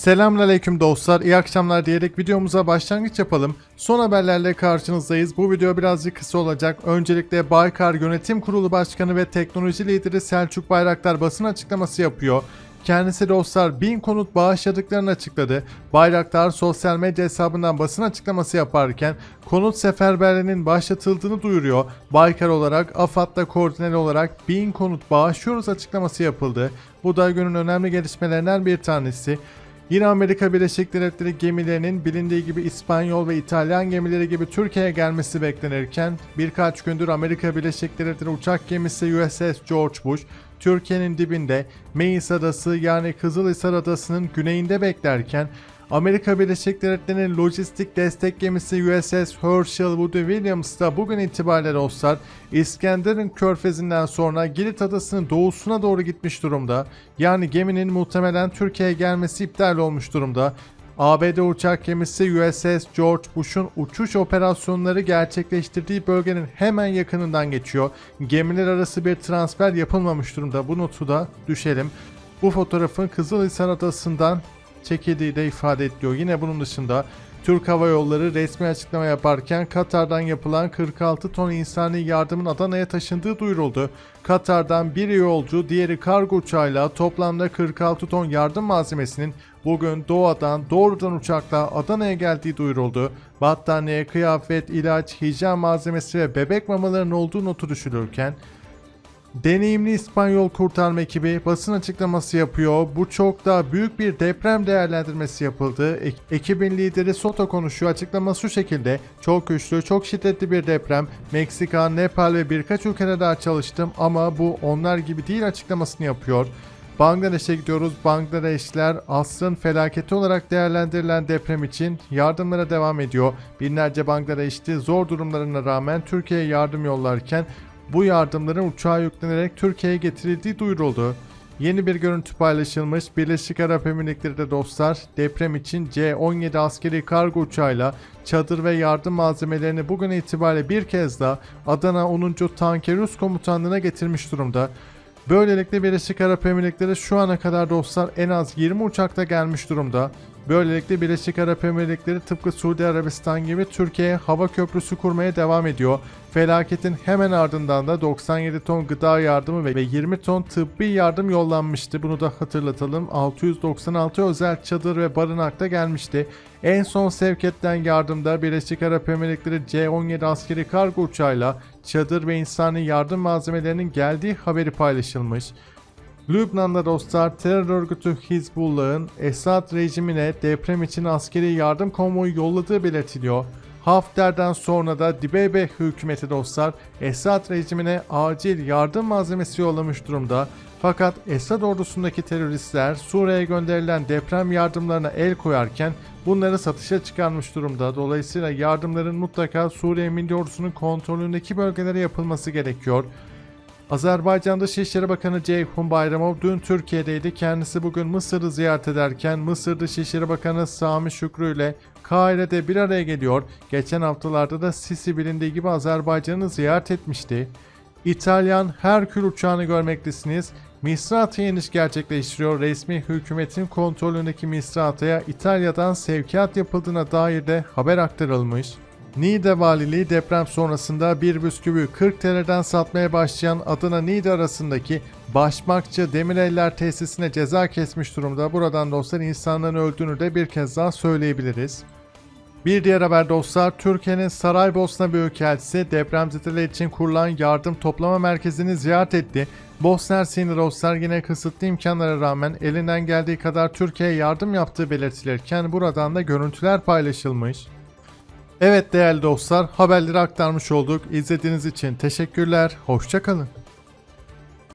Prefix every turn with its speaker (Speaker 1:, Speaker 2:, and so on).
Speaker 1: Selamünaleyküm dostlar, iyi akşamlar diyerek videomuza başlangıç yapalım. Son haberlerle karşınızdayız. Bu video birazcık kısa olacak. Öncelikle Baykar Yönetim Kurulu Başkanı ve Teknoloji Lideri Selçuk Bayraktar basın açıklaması yapıyor. Kendisi dostlar 1000 konut bağışladıklarını açıkladı. Bayraktar sosyal medya hesabından basın açıklaması yaparken konut seferberliğinin başlatıldığını duyuruyor. Baykar olarak AFAD'da koordineli olarak 1000 konut bağışlıyoruz açıklaması yapıldı. Bu da günün önemli gelişmelerinden bir tanesi. Yine Amerika Birleşik Devletleri gemilerinin bilindiği gibi İspanyol ve İtalyan gemileri gibi Türkiye'ye gelmesi beklenirken birkaç gündür Amerika Birleşik Devletleri uçak gemisi USS George Bush Türkiye'nin dibinde Meis Adası yani Kızılhisar Adası'nın güneyinde beklerken Amerika Birleşik Devletleri'nin lojistik destek gemisi USS Herschel Woody Williams da bugün itibariyle dostlar İskenderun körfezinden sonra Girit Adası'nın doğusuna doğru gitmiş durumda. Yani geminin muhtemelen Türkiye'ye gelmesi iptal olmuş durumda. ABD uçak gemisi USS George Bush'un uçuş operasyonları gerçekleştirdiği bölgenin hemen yakınından geçiyor. Gemiler arası bir transfer yapılmamış durumda. Bu notu da düşelim. Bu fotoğrafın Kızılhisar Adası'ndan çekildiği de ifade ediliyor. Yine bunun dışında Türk Hava Yolları resmi açıklama yaparken Katar'dan yapılan 46 ton insani yardımın Adana'ya taşındığı duyuruldu. Katar'dan bir yolcu, diğeri kargo uçağıyla toplamda 46 ton yardım malzemesinin bugün Doğa'dan doğrudan uçakla Adana'ya geldiği duyuruldu. Battaniye, kıyafet, ilaç, hijyen malzemesi ve bebek mamalarının olduğu notu düşülürken Deneyimli İspanyol kurtarma ekibi basın açıklaması yapıyor. Bu çok daha büyük bir deprem değerlendirmesi yapıldı. E- ekibin lideri Soto konuşuyor. Açıklama şu şekilde. Çok güçlü, çok şiddetli bir deprem. Meksika, Nepal ve birkaç ülkede daha çalıştım ama bu onlar gibi değil açıklamasını yapıyor. Bangladeş'e gidiyoruz. Bangladeşler asrın felaketi olarak değerlendirilen deprem için yardımlara devam ediyor. Binlerce Bangladeşli zor durumlarına rağmen Türkiye'ye yardım yollarken bu yardımların uçağa yüklenerek Türkiye'ye getirildiği duyuruldu. Yeni bir görüntü paylaşılmış. Birleşik Arap Emirlikleri'de dostlar deprem için C-17 askeri kargo uçağıyla çadır ve yardım malzemelerini bugün itibariyle bir kez daha Adana 10. Tankerus Komutanlığı'na getirmiş durumda. Böylelikle Birleşik Arap Emirlikleri şu ana kadar dostlar en az 20 uçakta gelmiş durumda. Böylelikle Birleşik Arap Emirlikleri tıpkı Suudi Arabistan gibi Türkiye'ye hava köprüsü kurmaya devam ediyor. Felaketin hemen ardından da 97 ton gıda yardımı ve 20 ton tıbbi yardım yollanmıştı. Bunu da hatırlatalım. 696 özel çadır ve barınakta gelmişti. En son sevk edilen yardımda Birleşik Arap Emirlikleri C-17 askeri kargo uçağıyla çadır ve insani yardım malzemelerinin geldiği haberi paylaşılmış. Lübnan'da dostlar terör örgütü Hizbullah'ın Esad rejimine deprem için askeri yardım konvoyu yolladığı belirtiliyor. Hafter'den sonra da Dibeybe hükümeti dostlar Esad rejimine acil yardım malzemesi yollamış durumda. Fakat Esad ordusundaki teröristler Suriye'ye gönderilen deprem yardımlarına el koyarken bunları satışa çıkarmış durumda. Dolayısıyla yardımların mutlaka Suriye Milli Ordusu'nun kontrolündeki bölgelere yapılması gerekiyor. Azerbaycan Dışişleri Bakanı Ceyhun Bayramov dün Türkiye'deydi. Kendisi bugün Mısır'ı ziyaret ederken Mısır Dışişleri Bakanı Sami Şükrü ile Kahire'de bir araya geliyor. Geçen haftalarda da Sisi bilindiği gibi Azerbaycan'ı ziyaret etmişti. İtalyan Herkül uçağını görmektesiniz. Misrat'a iniş gerçekleştiriyor. Resmi hükümetin kontrolündeki Misrat'a İtalya'dan sevkiyat yapıldığına dair de haber aktarılmış. Niğde Valiliği deprem sonrasında bir bisküvi 40 TL'den satmaya başlayan Adana Niğde arasındaki Başmakçı Demireller tesisine ceza kesmiş durumda. Buradan dostlar insanların öldüğünü de bir kez daha söyleyebiliriz. Bir diğer haber dostlar, Türkiye'nin Saraybosna Büyükelçisi depremzedeler için kurulan yardım toplama merkezini ziyaret etti. Bosna Hersek'in dostlar yine kısıtlı imkanlara rağmen elinden geldiği kadar Türkiye'ye yardım yaptığı belirtilirken buradan da görüntüler paylaşılmış. Evet değerli dostlar haberleri aktarmış olduk. İzlediğiniz için teşekkürler. Hoşçakalın.